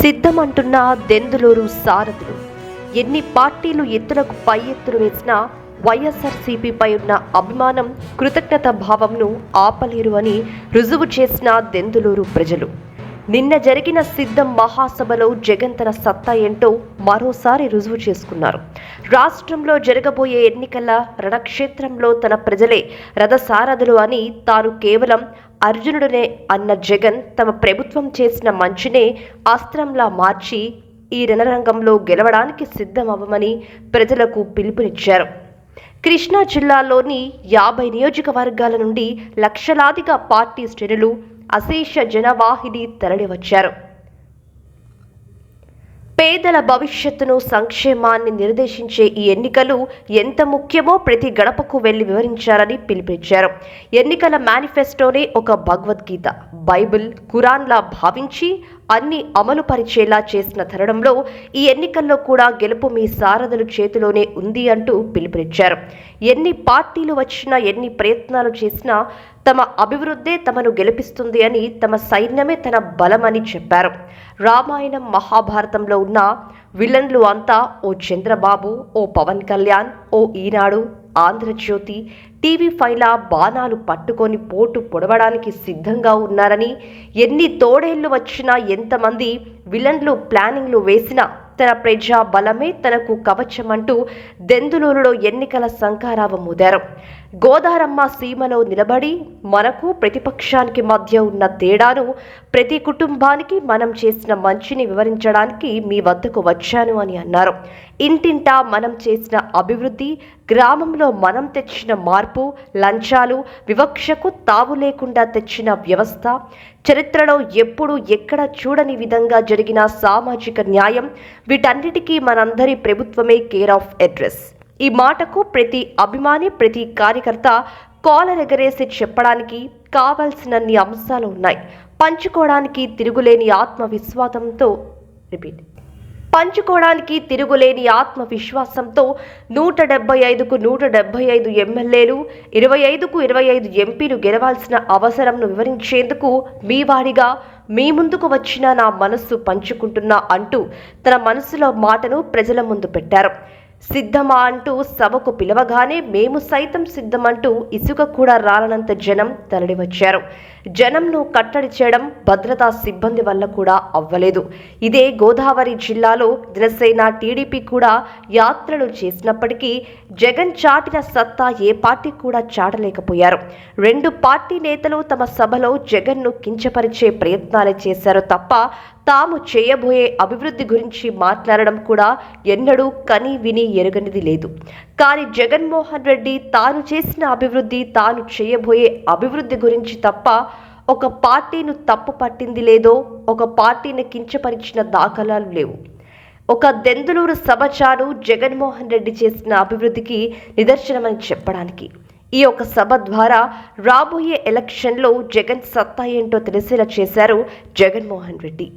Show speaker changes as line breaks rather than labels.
సిద్ధమంటున్న దెందులూరు సారథులు. ఎన్ని పార్టీలు ఎత్తులకు పై ఎత్తులు వేసినా వైఎస్ఆర్సీపీపై ఉన్న అభిమానం కృతజ్ఞత భావంను ఆపలేరు అని రుజువు చేసిన దెందులూరు ప్రజలు. నిన్న జరిగిన సిద్ధం మహాసభలో జగన్ తన సత్తా ఏంటో మరోసారి రుజువు చేసుకున్నారు. రాష్ట్రంలో జరగబోయే ఎన్నికల రణక్షేత్రంలో తన ప్రజలే రథసారథులు అని తాను కేవలం అర్జునుడనే అన్న జగన్ తమ ప్రభుత్వం చేసిన మంచినే అస్త్రంలా మార్చి ఈ రణరంగంలో గెలవడానికి సిద్ధమవ్వమని ప్రజలకు పిలుపునిచ్చారు. కృష్ణా జిల్లాలోని యాభై నియోజకవర్గాల నుండి లక్షలాదిగా పార్టీ శ్రేణులు అశేష జనవాహిని తరలివచ్చారు. పేదల భవిష్యత్తును సంక్షేమాన్ని నిర్దేశించే ఈ ఎన్నికలు ఎంత ముఖ్యమో ప్రతి గడపకు వెళ్ళి వివరించాలని పిలుపునిచ్చారు. ఎన్నికల మేనిఫెస్టోనే ఒక భగవద్గీత. బైబిల్ ఖురాన్లా భావించి అన్ని అమలు పరిచేలా చేసిన తరుణంలో ఈ ఎన్నికల్లో కూడా గెలుపు మీ సారథుల చేతిలోనే ఉంది అంటూ పిలుపునిచ్చారు. ఎన్ని పార్టీలు వచ్చినా ఎన్ని ప్రయత్నాలు చేసినా తమ అభివృద్ధే తమను గెలిపిస్తుంది అని తమ సైన్యమే తన బలమని చెప్పారు. రామాయణం మహాభారతంలో ఉన్న విలన్లు అంతా ఓ చంద్రబాబు ఓ పవన్ కళ్యాణ్ ఓ ఈనాడు ఆంధ్రజ్యోతి టీవీ ఫైల బాణాలు పట్టుకొని పోటు పొడవడానికి సిద్ధంగా ఉన్నారని ఎన్ని తోడేళ్ళు వచ్చినా ఎంతమంది విలన్లు ప్లానింగ్లు వేసినా తన ప్రజా బలమే తనకు కవచమంటూ దెందులూరులో ఎన్నికల సంకారావం ఊదారు గోదారమ్మ సీమలో నిలబడి మనకు ప్రతిపక్షానికి మధ్య ఉన్న తేడాను ప్రతి కుటుంబానికి మనం చేసిన మంచిని వివరించడానికి మీ వద్దకు వచ్చాను అని అన్నారు. ఇంటింటా మనం చేసిన అభివృద్ధి గ్రామంలో మనం తెచ్చిన మార్పు లంచాలు వివక్షకు తావు లేకుండా తెచ్చిన వ్యవస్థ చరిత్రలో ఎప్పుడు ఎక్కడ చూడని విధంగా జరిగిన సామాజిక న్యాయం వీటన్నిటికీ మనందరి ప్రభుత్వమే కేర్ ఆఫ్ అడ్రస్ ఈ మాటకు ప్రతి అభిమాని ప్రతి కార్యకర్త కాలరెగరేసి చెప్పడానికి కావాల్సినన్ని అంశాలు ఉన్నాయి. పంచుకోవడానికి తిరుగులేని ఆత్మవిశ్వాసంతో రిపీట్. పంచుకోవడానికి తిరుగులేని ఆత్మవిశ్వాసంతో నూట డెబ్బై ఐదుకు నూట డెబ్బై ఐదు ఎమ్మెల్యేలు ఇరవై ఐదుకు ఇరవై ఐదు ఎంపీలు గెలవాల్సిన అవసరంను వివరించేందుకు మీ వాడిగా మీ ముందుకు వచ్చిన నా మనస్సు పంచుకుంటున్నా అంటూ తన మనసులో మాటను ప్రజల ముందు పెట్టారు. సిద్ధమా అంటూ సభకు పిలవగానే మేము సైతం సిద్ధమంటూ ఇసుక కూడా రాలనంత జనం తరలి వచ్చారు. జనంను కట్టడి చేయడం భద్రతా సిబ్బంది వల్ల కూడా అవ్వలేదు. ఇదే గోదావరి జిల్లాలో జనసేన టీడీపీ కూడా యాత్రలు చేసినప్పటికీ జగన్ చాటిన సత్తా ఏ పార్టీ కూడా చాటలేకపోయారు. రెండు పార్టీ నేతలు తమ సభలో జగన్ను కించపరిచే ప్రయత్నాలే చేశారు తప్ప తాము చేయబోయే అభివృద్ధి గురించి మాట్లాడడం కూడా ఎన్నడూ కని విని ఎరగనిది లేదు. కానీ జగన్మోహన్ రెడ్డి తాను చేసిన అభివృద్ధి తాను చేయబోయే అభివృద్ధి గురించి తప్ప ఒక పార్టీను తప్పు పట్టింది లేదో ఒక పార్టీని కించపరిచిన దాఖలాలు లేవు. ఒక దెందులూరు సభ చాలు జగన్మోహన్ రెడ్డి చేసిన అభివృద్ధికి నిదర్శనమని చెప్పడానికి. ఈ ఒక సభ ద్వారా రాబోయే ఎలక్షన్లో జగన్ సత్తా ఏంటో తెలిసేలా చేశారు జగన్మోహన్ రెడ్డి.